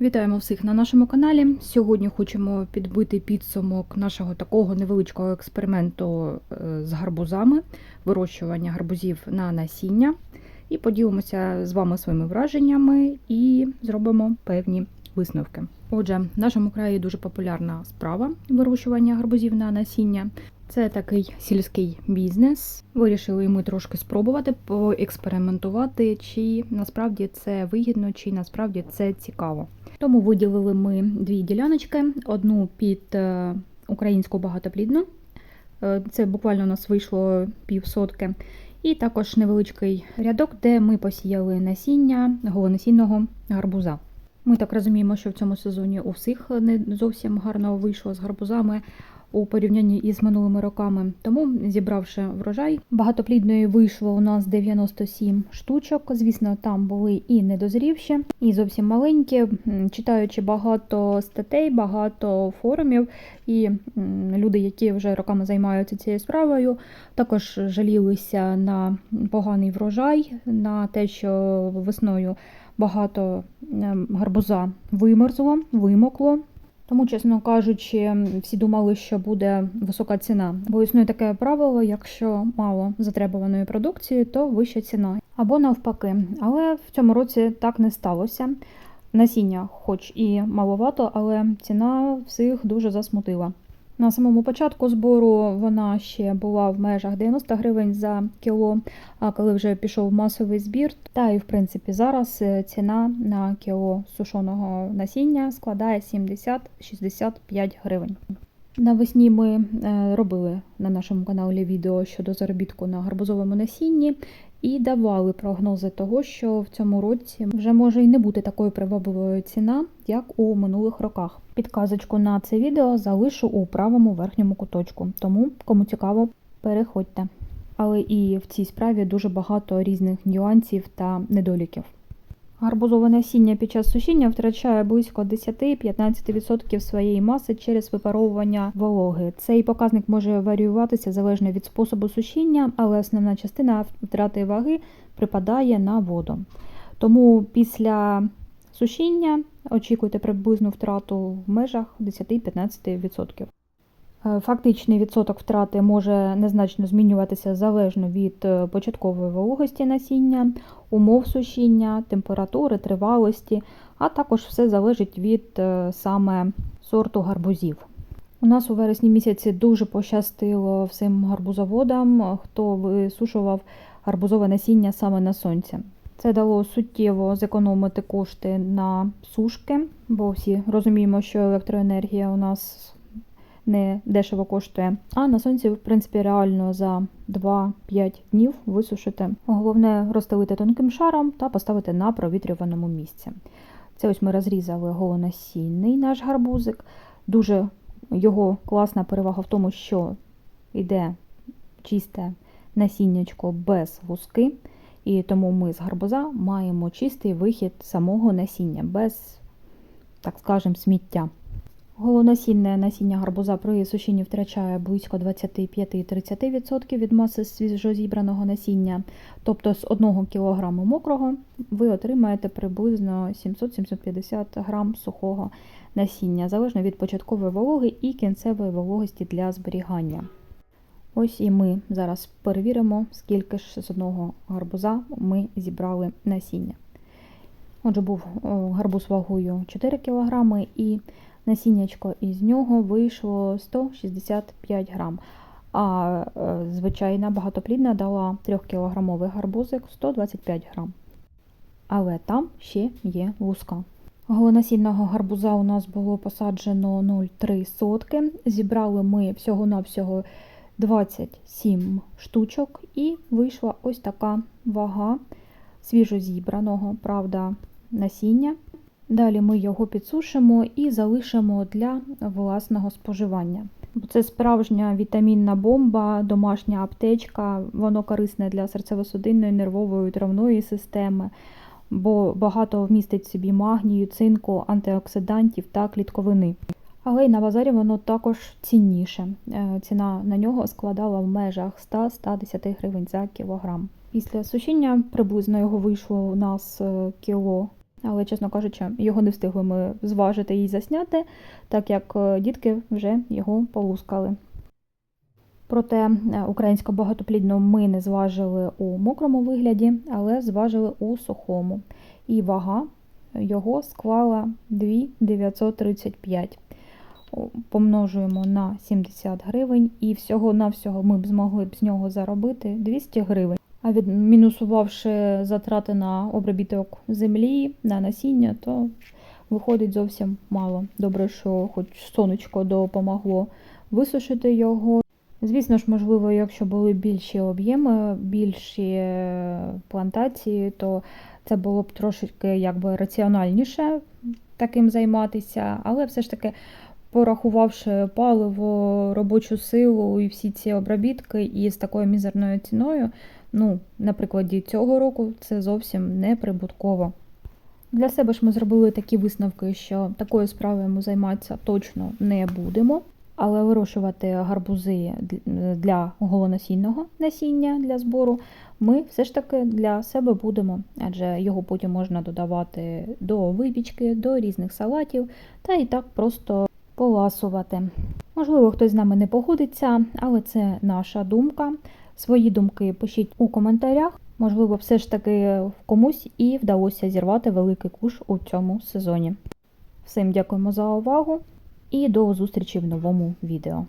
Вітаємо всіх на нашому каналі. Сьогодні хочемо підбити підсумок нашого такого невеличкого експерименту е, з гарбузами, вирощування гарбузів на насіння. І поділимося з вами своїми враженнями і зробимо певні висновки. Отже, в нашому краї дуже популярна справа вирощування гарбузів на насіння. Це такий сільський бізнес. Вирішили ми трошки спробувати поекспериментувати, чи насправді це вигідно, чи насправді це цікаво. Тому виділили ми дві діляночки: одну під е, українську багатоплідну. Е, Це буквально у нас вийшло півсотки. І також невеличкий рядок, де ми посіяли насіння голонасінного гарбуза. Ми так розуміємо, що в цьому сезоні у всіх не зовсім гарно вийшло з гарбузами у порівнянні із минулими роками. Тому, зібравши врожай, багатоплідної вийшло у нас 97 штучок. Звісно, там були і недозрівші, і зовсім маленькі. Читаючи багато статей, багато форумів, і люди, які вже роками займаються цією справою, також жалілися на поганий врожай, на те, що весною багато ем, гарбуза вимерзло, вимокло. Тому, чесно кажучи, всі думали, що буде висока ціна. Бо існує таке правило: якщо мало затребуваної продукції, то вища ціна. Або навпаки. Але в цьому році так не сталося. Насіння, хоч і маловато, але ціна всіх дуже засмутила. На самому початку збору вона ще була в межах 90 гривень за кіло, а коли вже пішов масовий збір, та і в принципі зараз е, ціна на кіло сушеного насіння складає 70-65 гривень. Навесні ми е, робили на нашому каналі відео щодо заробітку на гарбузовому насінні і давали прогнози того, що в цьому році вже може і не бути такою привабливою ціна, як у минулих роках. Підказочку на це відео залишу у правому верхньому куточку, тому кому цікаво, переходьте. Але і в цій справі дуже багато різних нюансів та недоліків. Гарбузове насіння під час сушіння втрачає близько 10-15% своєї маси через випаровування вологи. Цей показник може варіюватися залежно від способу сушіння, але основна частина втрати ваги припадає на воду. Тому після сушіння очікуйте приблизну втрату в межах 10-15%. Е, Фактичний відсоток втрати може незначно змінюватися залежно від е, початкової вологості насіння, умов сушіння, температури, тривалості, а також все залежить від е, саме сорту гарбузів. У нас у вересні місяці дуже пощастило всім гарбузоводам, хто висушував гарбузове насіння саме на сонці. Це дало суттєво зекономити кошти на сушки, бо всі розуміємо, що електроенергія у нас не дешево коштує. А на сонці, в принципі, реально за 2-5 днів висушити. Головне розстелити тонким шаром та поставити на провітрюваному місці. Це ось ми розрізали голонасінний наш гарбузик. Дуже його класна перевага в тому, що йде чисте насіннячко без луски. І тому ми з гарбуза маємо чистий вихід самого насіння, без, так скажемо, сміття. Голонасінне насіння гарбуза при сушінні втрачає близько 25-30% від маси свіжозібраного насіння. Тобто з 1 кг мокрого ви отримаєте приблизно 700-750 г сухого насіння, залежно від початкової вологи і кінцевої вологості для зберігання. Ось і ми зараз перевіримо, скільки ж з одного гарбуза ми зібрали насіння. Отже, був гарбуз вагою 4 кг і насіннячко із нього вийшло 165 грам. А е, звичайна багатоплідна дала 3-кілограмовий гарбузик 125 грам. Але там ще є луска. Голонасінного гарбуза у нас було посаджено 0,3 сотки. Зібрали ми всього-навсього 27 штучок, і вийшла ось така вага свіжозібраного, правда, насіння. Далі ми його підсушимо і залишимо для власного споживання. Це справжня вітамінна бомба, домашня аптечка, воно корисне для серцево-судинної, нервової, травної системи, бо багато вмістить в собі магнію, цинку, антиоксидантів та клітковини. Але й на базарі воно також цінніше. Е, Ціна на нього складала в межах 100-110 гривень за кілограм. Після сушіння приблизно його вийшло у нас е, кіло але, чесно кажучи, його не встигли ми зважити і засняти, так як е, дітки вже його полускали. Проте е, українську багатоплідну ми не зважили у мокрому вигляді, але зважили у сухому. І вага його склала 2,935. Помножуємо на 70 гривень, і всього-навсього ми б змогли б з нього заробити 200 гривень. А відмінусувавши затрати на обробіток землі, на насіння, то виходить зовсім мало. Добре, що хоч сонечко допомогло висушити його. Звісно ж, можливо, якщо були більші об'єми, більші плантації, то це було б трошки якби раціональніше таким займатися, але все ж таки, порахувавши паливо, робочу силу і всі ці обробітки, і з такою мізерною ціною, ну, на прикладі цього року це зовсім не прибутково. Для себе ж ми зробили такі висновки, що такою справою ми займатися точно не будемо. Але вирощувати гарбузи для голоносійного насіння для збору ми все ж таки для себе будемо, адже його потім можна додавати до випічки, до різних салатів та і так просто поласувати. Можливо, хтось з нами не погодиться, але це наша думка. Свої думки пишіть у коментарях. Можливо, все ж таки комусь і вдалося зірвати великий куш у цьому сезоні. Всім дякуємо за увагу і до зустрічі в новому відео.